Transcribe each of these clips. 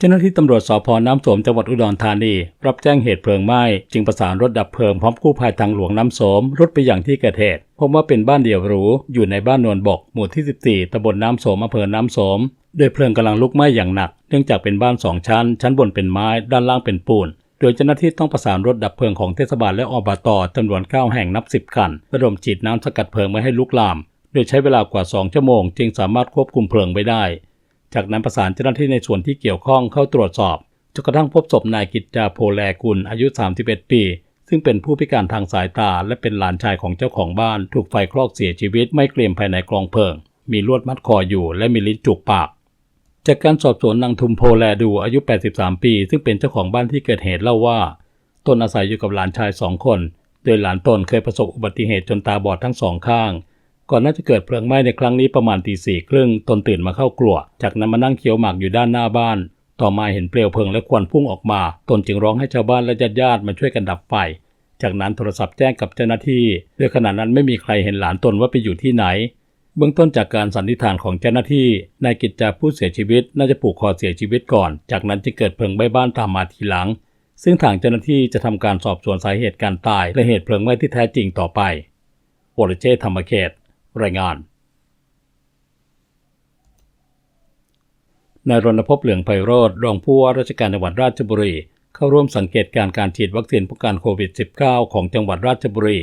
เจ้าหน้าที่ตำรวจสพน้ำโสมจังหวัดอุดรธานี รับแจ้งเหตุเพลิงไหม้จึงประสานรถดับเพลิงพร้อมกู้ภัยทางหลวงน้ำโสมรุดไปอย่างที่เกิดเหตุพบว่าเป็นบ้านเดี่ยวหรูอยู่ในบ้านนวลบก หมู่ที่ 14ตำบลน้ำโสมอำเภอน้ำโสมโดยเพลิงกำลังลุกไหม้อย่างหนัก เนื่องจากเป็นบ้านสองชั้น ชั้นบนเป็นไม้ด้านล่างเป็นปูนโดยเจ้าหน้าที่ต้องประสานรถดับเพลิงของเทศบาลและอบตจำนวน 9 แห่งนับ 10 คันระดมฉีดน้ำสกัดเพลิงไม่ให้ลุกลาม โดยใช้เวลากว่า 2 ชั่วโมง จึงสามารถควบคุมเพลิงไว้ได้ จากนั้นประสานเจ้าหน้าที่ในส่วนที่เกี่ยวข้องเข้าตรวจสอบจนกระทั่งพบศพนายกิจจาโพแลกุลอายุ 31 ปี ซึ่งเป็นผู้พิการทางสายตาและเป็นหลานชายของเจ้าของบ้านถูกไฟคลอกเสียชีวิตไม่เกรียมภายในกลองเพลิง มีลวดมัดคออยู่และมีลิ้นจุกปากจากการสอบสวนนางทุมโพแลดูอายุ 83 ปี ซึ่งเป็นเจ้าของบ้านที่เกิดเหตุเล่าว่า ตนอาศัยอยู่กับหลานชายสองคน โดยหลานตนเคยประสบอุบัติเหตุจนตาบอดทั้งสองข้าง ก่อนน่าจะเกิดเพลิงไหม้ในครั้งนี้ประมาณตีสี่ครึ่งตนตื่นมาเข้ากลัว จากนั้นมานั่งเคี้ยวหมากอยู่ด้านหน้าบ้าน ต่อมาเห็นเปลวเพลิงและควันพุ่งออกมา ตนจึงร้องให้ชาวบ้านและญาติญาติมาช่วยกันดับไฟ จากนั้นโทรศัพท์แจ้งกับเจ้าหน้าที่โดยขณะนั้นไม่มีใครเห็นหลานตนว่าไปอยู่ที่ไหน เบื้องต้นจากการสันนิษฐานของเจ้าหน้าที่นายกิจจาผู้เสียชีวิต น่าจะผูกคอเสียชีวิตก่อน จากนั้นจึงเกิดเพลิงไหม้บ้านตามมาทีหลัง ซึ่งทางเจ้าหน้าที่จะทำการสอบสวนสาเหตุการตาย และเหตุเพลิงไหม้ที่แท้จริงต่อไปวรเชษธรรมเขต รายงาน นายรณพพเหลืองไพโรธรองผู้ว่าราชการจังหวัดราชบุรี เข้าร่วมสังเกตการการฉีดวัคซีนป้องกันโควิด -19 ของจังหวัดราชบุรี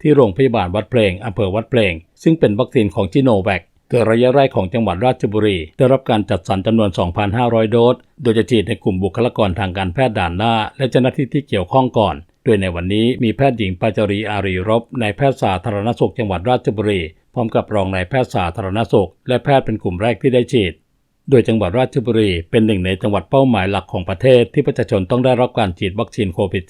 ที่โรงพยาบาลวัดเพลงอำเภอวัดเพลง ซึ่งเป็นวัคซีนของจิโนแวคโดยระยะแรกของจังหวัดราชบุรี ได้รับการจัดสรรจำนวน 2,500 โดส โดยจะฉีดในกลุ่มบุคลากรทางการแพทย์ด่านหน้า และเจ้าหน้าที่ที่เกี่ยวข้องก่อน โดยในวันนี้มีแพทย์หญิงปาจรีอารีรบนายแพทย์สาธารณสุขจังหวัดราชบุรีพร้อมกับรองนายแพทย์สาธารณสุข และแพทย์เป็นกลุ่มแรกที่ได้ฉีด โดยจังหวัดราชบุรีเป็นหนึ่งในจังหวัดเป้าหมายหลักของประเทศที่ประชาชนต้องได้รับการฉีดวัคซีนโควิด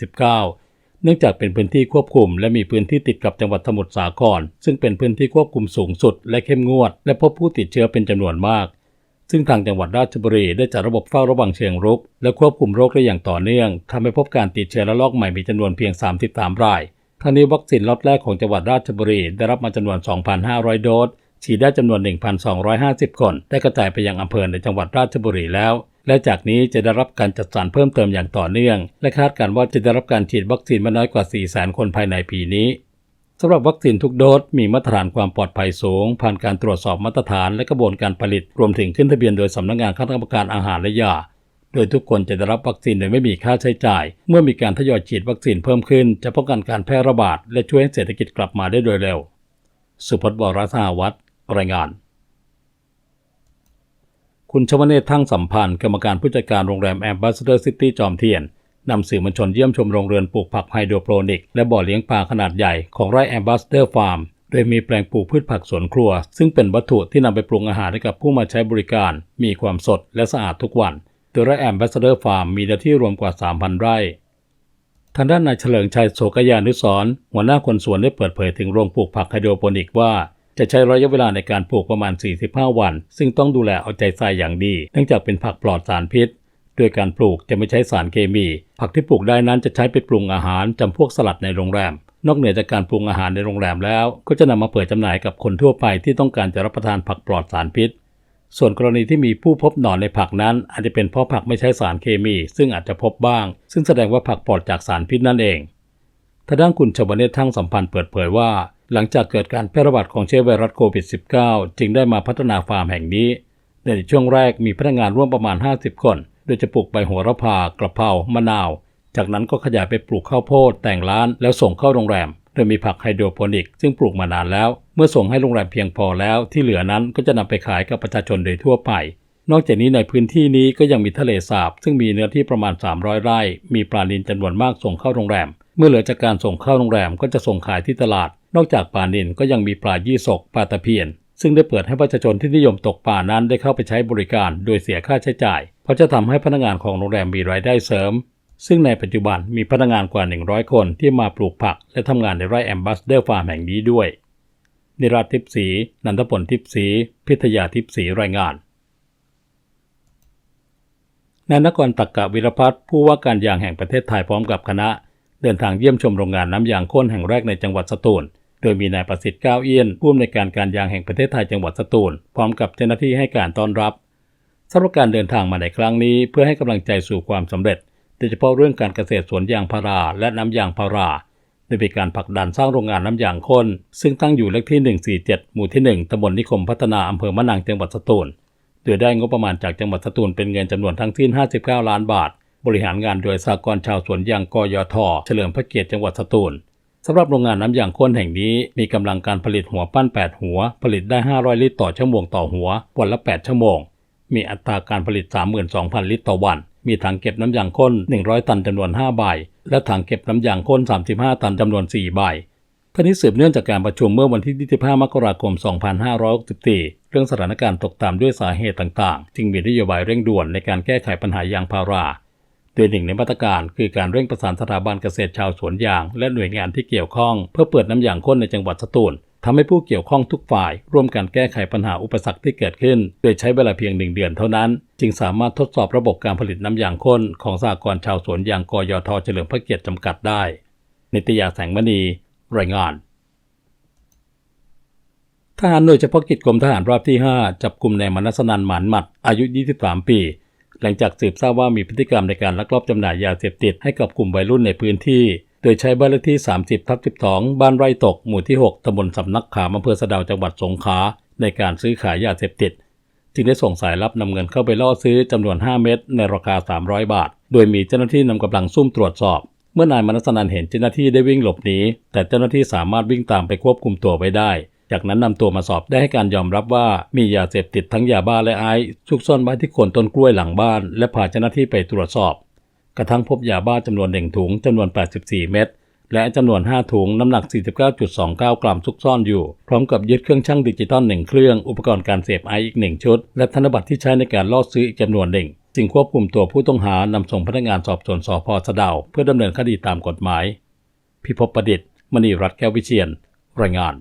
-19 เนื่องจากเป็นพื้นที่ควบคุม และมีพื้นที่ติดกับจังหวัดสมุทรสาคร ซึ่งเป็นพื้นที่ควบคุมสูงสุด และเข้มงวด และพบผู้ติดเชื้อเป็นจำนวนมาก ซึ่งทางจังหวัดราชบุรีได้จัดระบบเฝ้าระวังเชิงรุก และควบคุมโรคได้อย่างต่อเนื่องทำให้พบการติดเชื้อระลอกใหม่มีจำนวนเพียง 33 รายทั้งนี้วัคซีนล็อตแรกของจังหวัดราชบุรีได้รับมาจำนวน 2,500 โดสฉีดได้จำนวน 1,250 คน ได้กระจายไปยังอำเภอในจังหวัดราชบุรีแล้ว และจากนี้จะได้รับการจัดสรรเพิ่มเติมอย่างต่อเนื่อง และคาดการณ์ว่าจะได้รับการฉีดวัคซีนไม่น้อยกว่า 400,000 คนภายในปีนี้ สำหรับวัคซีนทุกโดสมีมาตรฐานความปลอดภัยสูง ผ่านการตรวจสอบมาตรฐานและกระบวนการผลิต รวมถึงขึ้นทะเบียนโดยสำนักงานคณะกรรมการอาหารและยา โดยทุกคนจะได้รับวัคซีนโดยไม่มีค่าใช้จ่าย เมื่อมีการทยอยฉีดวัคซีนเพิ่มขึ้น จะป้องกันการแพร่ระบาด และช่วยให้เศรษฐกิจกลับมาได้โดยเร็ว สุพจน์บรสหวัตรรายงาน คุณชวเนศทั้งสัมพันธ์กรรมการผู้จัดการโรงแรมแอมบ s สเดอร์ซิตี้จอมเทียน นำสื่อมวลชนเยี่ยมชมโรงเรือนปลูกผักไฮโดรโปรนิก และบ่อเลี้ยงปลาขนาดใหญ่ของไร่แอมบ s สเดอร์ฟาร์มโดยมีแปลงปลูกพืชผักสวนครัว ซึ่งเป็นวัตถุที่นำไปปรุงอาหารให้กับผู้มาใช้บริการ มีความสดและสะอาดทุกวันโดยไร่แอมบ s สเดอร์ฟาร์มมีเนื้อที่รวมกว่า 3,000 ไร่ทางด้านนายเฉลิงชัยโสกยานุสร์หัวหน้าคนสวนได้เปิดเผยถึงโรงปลูกผักไฮโดรโปนิกว่าจะใช้ระยะเวลาในการปลูกประมาณ 45 วัน ซึ่งต้องดูแลเอาใจใส่อย่างดี เนื่องจากเป็นผักปลอดสารพิษ โดยการปลูกจะไม่ใช้สารเคมี ผักที่ปลูกได้นั้นจะใช้ไปปรุงอาหารจำพวกสลัดในโรงแรม นอกเหนือจากการปรุงอาหารในโรงแรมแล้ว ก็จะนำมาเปิดจำหน่ายกับคนทั่วไปที่ต้องการจะรับประทานผักปลอดสารพิษ ส่วนกรณีที่มีผู้พบหนอนในผักนั้น อาจจะเป็นเพราะผักไม่ใช้สารเคมี ซึ่งอาจจะพบบ้าง ซึ่งแสดงว่าผักปลอดจากสารพิษนั่นเองทางด้านคุณชวเนศทั้งสัมพันธ์เปิดเผยว่า หลังจากเกิดการแพร่ระบาดของเชื้อไวรัสโควิด -19 จึงได้มาพัฒนาฟาร์มแห่งนี้ในช่วงแรกมีพนักงานร่วมประมาณ 50 คน โดยจะปลูกใบโหระพากระเพรามะนาว จากนั้นก็ขยายไปปลูกข้าวโพดแต่งร้านแล้วส่งเข้าโรงแรม โดยมีผักไฮโดรโปนิก ซึ่งปลูกมานานแล้ว เมื่อส่งให้โรงแรมเพียงพอแล้ว ที่เหลือนั้นก็จะนำไปขายกับประชาชนโดยทั่วไป นอกจากนี้ในพื้นที่นี้ก็ยังมีทะเลสาบ ซึ่งมีเนื้อที่ประมาณ 300 ไร่ มีปลานิลจำนวนมากส่งเข้าโรงแรม เมื่อเหลือจากการส่งเข้าโรงแรมก็จะส่งขายที่ตลาด นอกจากปลานิลก็ยังมีปลายี่สกปลาตะเพียนซึ่งได้เปิดให้ประชาชนที่นิยมตกปลานั้นได้เข้าไปใช้บริการ โดยเสียค่าใช้จ่าย ราะจะทำให้พนักงานของโรงแรมมีรายได้เสริม ซึ่งในปัจจุบันมีพนักงานกว่า 100 คนที่มาปลูกผัก และทำงานในไร่แอมบัสเดอร์ฟาร์มแห่งนี้ด้วย นิรัตทิพย์สี นันทพลทิพย์สี พิทยาทิพย์สีรายงานนายนกรตักกะวิรพัฒน์ผู้ว่าการยางแห่งประเทศไทยพร้อมกับคณะ เดินทางเยี่ยมชมโรงงานน้ำยางข้นแห่งแรกในจังหวัดสตูล โดยมีนายประสิทธิ์ก้าวเอี้ยนผู้อำนวยการการยางแห่งประเทศไทยจังหวัดสตูล พร้อมกับเจ้าหน้าที่ให้การต้อนรับ สำหรับการเดินทางมาในครั้งนี้ เพื่อให้กำลังใจสู่ความสำเร็จโดยเฉพาะเรื่องการเกษตรสวนยางพาราและน้ำยางพาราโดยมีการผลักดันสร้างโรงงานน้ำยางข้น ซึ่งตั้งอยู่เลขที่ 147 หมู่ที่ 1ตำบลนิคมพัฒนาอำเภอมะนังจังหวัดสตูล โดยได้งบประมาณจากจังหวัดสตูลเป็นเงินจำนวนทั้งสิ้น 59 ล้านบาท บริหารงานโดยสากลชาวสวนยางกยท เฉลิมพระเกียรติจังหวัดสตูลสำหรับโรงงานน้ำยางข้นแห่งนี้ มีกำลังการผลิตหัวปั้น 8 หัว ผลิตได้ 500 ลิตรต่อชั่วโมงต่อหัว วันละ 8 ชั่วโมง มีอัตราการผลิต 32,000 ลิตรต่อวัน มีถังเก็บน้ำยางข้น 100 ตันจำนวน 5 ใบ และถังเก็บน้ำยางข้น 35 ตันจำนวน 4 ใบทั้งนี้สืบเนื่องจากการประชุมเมื่อวันที่ 25 มกราคม 2564 เรื่องสถานการณ์ตกต่ำด้วยสาเหตุต่างๆ จึงมีนโยบายเร่งด่วนในการแก้ไขปัญหายางพาราโดยหนึ่งในมาตรการคือการเร่งประสานสถาบันเกษตรชาวสวนยาง และหน่วยงานที่เกี่ยวข้อง เพื่อเปิดน้ำยางข้นในจังหวัดสตูล ทำให้ผู้เกี่ยวข้องทุกฝ่าย ร่วมกันแก้ไขปัญหาอุปสรรคที่เกิดขึ้น โดยใช้เวลาเพียงหนึ่งเดือนเท่านั้น จึงสามารถทดสอบระบบการผลิตน้ำยางข้นของสหกรณ์ชาวสวนยางกยทเฉลิมพระเกียรติจำกัดได้ นิตยาแสงมณี รายงานทหารหน่วยเฉพาะกิจกรมทหารราบที่ 5 จับกลุ่มนายมนัสนันหมานหมัด อายุ 23 ปี หลังจากสืบทราบว่ามีพฤติกรรมในการลักลอบจำหน่ายยาเสพติดให้กับกลุ่มวัยรุ่นในพื้นที่ โดยใช้บ้านเลขที่ 30ทับ12 บ้านไร่ตก หมู่ที่ 6ตำบลสำนักขามอำเภอสะดาวจังหวัดสงขลาในการซื้อขายยาเสพติด จึงได้ส่งสายลับนำเงินเข้าไปล่อซื้อจำนวน 5 เม็ดในราคา 300 บาท โดยมีเจ้าหน้าที่นำกำลังซุ่มตรวจสอบ เมื่อนายมนัสนันเห็นเจ้าหน้าที่ได้วิ่งหลบหนีแต่เจ้าหน้าที่สามารถวิ่งตามไปควบคุมตัวไว้ได้ จากนั้นนำตัวมาสอบได้ให้การยอมรับว่ามียาเสพติดทั้งยาบ้าและไอซ์ซุกซ่อนไว้ที่โคนต้นกล้วยหลังบ้าน และพาเจ้าหน้าที่ไปตรวจสอบ ระทั่งพบยาบ้าจำนวนหนึ่งถุงจำนวน 84 เม็ดและจำนวน 5 ถุงน้ำหนัก 49.29 กรัมซุกซ่อนอยู่ พร้อมกับยึดเครื่องชั่งดิจิตอล1เครื่อง อุปกรณ์การเสพไออีก1ชุด และธนบัตรที่ใช้ในการล่อซื้ออีกจำนวนหนึ่งจึงควบคุมตัวผู้ต้องหานำส่งพนักงานสอบสวนสพสะเดาเพื่อดำเนินคดีตามกฎหมาย พิภพประดิษฐ์มณีรัตน์แก้ววิเชียน รายงาน